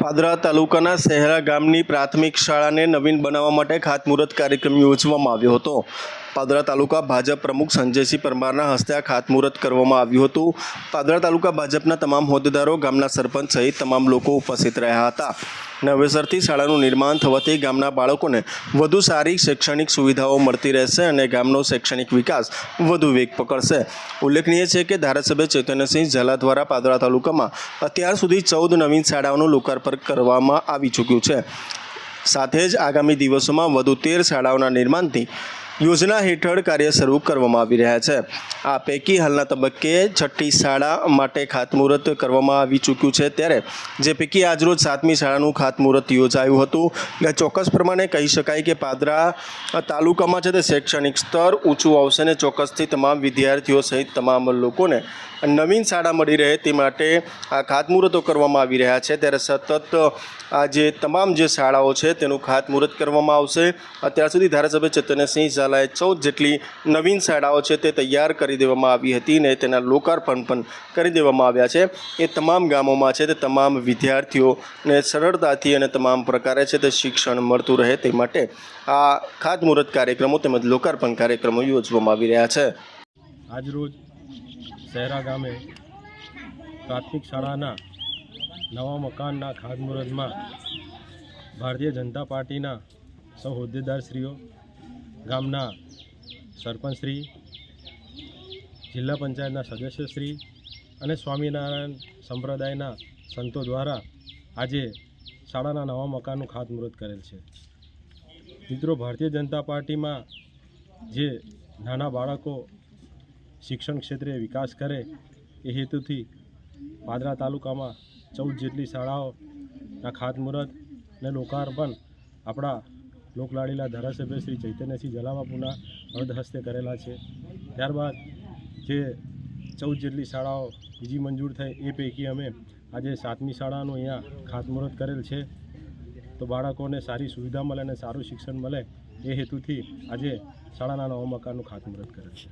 પાદરા તાલુકાના સહેરા ગામની પ્રાથમિક શાળાને નવીન બનાવવા માટે ખાતમુહૂર્ત કાર્યક્રમ યોજવામાં આવ્યો હતો. પાદરા તાલુકા ભાજપ પ્રમુખ સંજયસિંહ પરમારના હસ્તે આ ખાતમુહૂર્ત કરવામાં આવ્યું હતું. પાદરા તાલુકા ભાજપના તમામ હોદ્દેદારો, ગામના સરપંચ સહિત તમામ લોકો ઉપસ્થિત રહ્યા હતા. નવેસરથી શાળાનું નિર્માણ થવાથી ગામના બાળકોને વધુ સારી શૈક્ષણિક સુવિધાઓ મળતી રહેશે અને ગામનો શૈક્ષણિક વિકાસ વધુ વેગ પકડશે. ઉલ્લેખનીય છે કે ધારાસભ્ય ચૈતન્યસિંહ ઝાલા દ્વારા પાદરા તાલુકામાં અત્યાર સુધી ચૌદ નવીન શાળાઓનું લોકાર્પણ કરવામાં આવી ચૂક્યું છે. સાથે જ આગામી દિવસોમાં વધુ તેર શાળાઓના નિર્માણથી યોજના હેઠળ કાર્ય શરૂ કરવામાં આવી રહ્યા છે. આ પૈકી હાલના તબક્કે છઠ્ઠી શાળા માટે ખાતમુહૂર્ત કરવામાં આવી ચૂક્યું છે. ત્યારે જે પૈકી આજરોજ સાતમી શાળાનું ખાતમુહૂર્ત યોજાયું હતું. ચોક્કસ પ્રમાણે કહી શકાય કે પાદરા તાલુકામાં છે તે શૈક્ષણિક સ્તર ઊંચું આવશે અને ચોક્કસથી તમામ વિદ્યાર્થીઓ સહિત તમામ લોકોને નવીન શાળા મળી રહે તે માટે આ ખાતમુહૂર્તો કરવામાં આવી રહ્યા છે. ત્યારે સતત આ જે તમામ જે શાળાઓ છે તેનું ખાતમુહૂર્ત કરવામાં આવશે. અત્યાર સુધી ધારાસભ્ય ચૈતન્યસિંહ ઝાલાએ ચૌદ જેટલી નવીન શાળાઓ છે તે તૈયાર કરી દેવામાં આવી હતી ને તેના લોકાર્પણ પણ કરી દેવામાં આવ્યા છે. એ તમામ ગામોમાં છે તે તમામ વિદ્યાર્થીઓને સરળતાથી અને તમામ પ્રકારે છે તે શિક્ષણ મળતું રહે તે માટે આ ખાતમુહૂર્ત કાર્યક્રમો તેમજ લોકાર્પણ કાર્યક્રમો યોજવામાં આવી રહ્યા છે. આજરોજ શહેરા ગામે પ્રાથમિક શાળાના નવા મકાનના ખાતમુહૂર્તમાં ભારતીય જનતા પાર્ટીના સૌ હોદ્દેદારશ્રીઓ ગામના સરપંચશ્રી, જિલ્લા પંચાયતના સદસ્યશ્રી અને સ્વામિનારાયણ સંપ્રદાયના સંતો દ્વારા આજે શાળાના નવા મકાનનું ખાતમુહૂર્ત કરેલ છે. મિત્રો, ભારતીય જનતા પાર્ટીમાં જે નાના બાળકો શિક્ષણ ક્ષેત્રે વિકાસ કરે એ હેતુથી પાદરા તાલુકામાં ચૌદ જેટલી શાળાઓના ખાતમુહૂર્ત અને લોકાર્પણ આપણા લોકલાડીલા ધારાસભ્ય શ્રી ચૈતન્યસિંહ જલાવાપુના વરદ હસ્તે કરેલા છે. ત્યારબાદ જે ચૌદ જેટલી શાળાઓ બીજી મંજૂર થઈ એ પૈકી અમે આજે સાતમી શાળાનું અહીંયા ખાતમુહૂર્ત કરેલ છે. તો બાળકોને સારી સુવિધા મળે અને સારું શિક્ષણ મળે એ હેતુથી આજે શાળાના નવા મકાનનું ખાતમુહૂર્ત કરેલ છે.